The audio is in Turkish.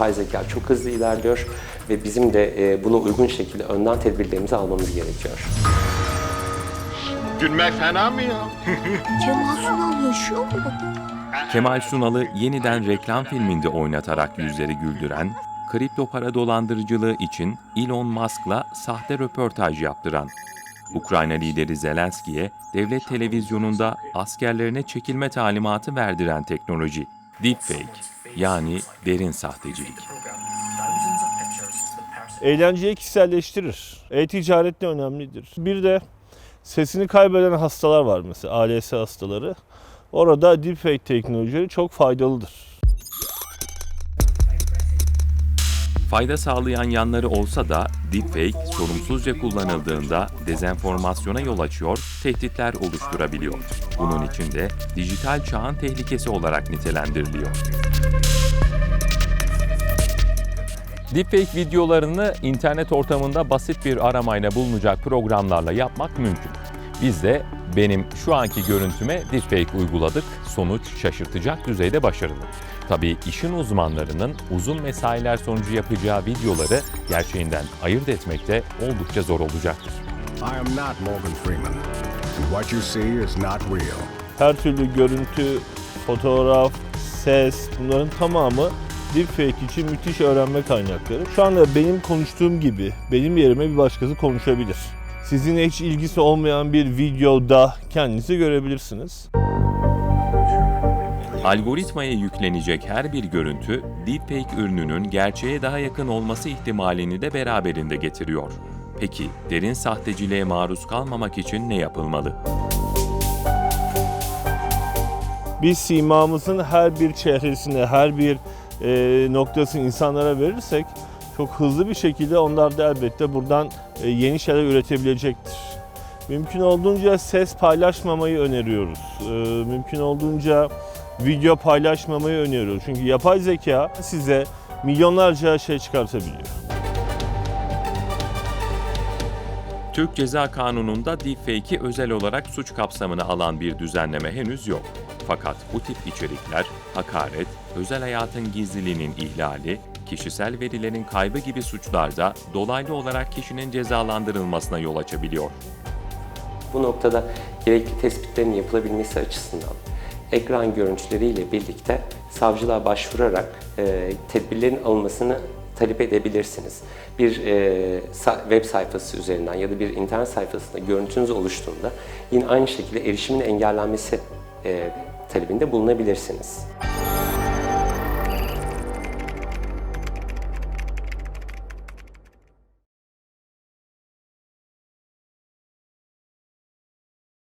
yapay zeka çok hızlı ilerliyor ve bizim de e, buna uygun şekilde önden tedbirlerimizi almamız gerekiyor. Gülmek fena mı ya? Kemal Sunal yaşıyor mu? Kemal Sunal'ı yeniden reklam filminde oynatarak yüzleri güldüren, kripto para dolandırıcılığı için Elon Musk'la sahte röportaj yaptıran, Ukrayna lideri Zelenski'ye devlet televizyonunda askerlerine çekilme talimatı verdiren teknoloji, deepfake yani derin sahtecilik. Eğlenceyi kişiselleştirir. E-ticaret de önemlidir. Bir de sesini kaybeden hastalar var mesela ALS hastaları. Orada deepfake teknolojileri çok faydalıdır. Fayda sağlayan yanları olsa da deepfake sorumsuzca kullanıldığında dezenformasyona yol açıyor, tehditler oluşturabiliyor. Bunun için de dijital çağın tehlikesi olarak nitelendiriliyor. Deepfake videolarını internet ortamında basit bir aramayla bulunacak programlarla yapmak mümkün. Biz de benim şu anki görüntüme deepfake uyguladık. Sonuç şaşırtacak düzeyde başarılı. Tabii işin uzmanlarının uzun mesailer sonucu yapacağı videoları gerçeğinden ayırt etmekte oldukça zor olacaktır. I am not Morgan Freeman, and what you see is not real. Her türlü görüntü, fotoğraf, ses bunların tamamı deepfake için müthiş öğrenme kaynakları. Şu anda benim konuştuğum gibi benim yerime bir başkası konuşabilir. Sizinle hiç ilgisi olmayan bir videoda kendinizi görebilirsiniz. Algoritmaya yüklenecek her bir görüntü, deepfake ürününün gerçeğe daha yakın olması ihtimalini de beraberinde getiriyor. Peki derin sahteciliğe maruz kalmamak için ne yapılmalı? Biz simamızın her bir çehresine, her bir e, noktasını insanlara verirsek çok hızlı bir şekilde onlar da elbette buradan e, yeni şeyler üretebilecektir. Mümkün olduğunca ses paylaşmamayı öneriyoruz. E, mümkün olduğunca video paylaşmamayı öneriyoruz. Çünkü yapay zeka size milyonlarca şey çıkartabiliyor. Türk Ceza Kanunu'nda deepfake'i özel olarak suç kapsamına alan bir düzenleme henüz yok. Fakat bu tip içerikler hakaret, özel hayatın gizliliğinin ihlali, kişisel verilerin kaybı gibi suçlarda dolaylı olarak kişinin cezalandırılmasına yol açabiliyor. Bu noktada gerekli tespitlerin yapılabilmesi açısından ekran görüntüleriyle birlikte savcılığa başvurarak e, tedbirlerin alınmasını talep edebilirsiniz. Bir e, web sayfası üzerinden ya da bir internet sayfasında görüntünüz oluştuğunda yine aynı şekilde erişimin engellenmesi e, talebinde bulunabilirsiniz.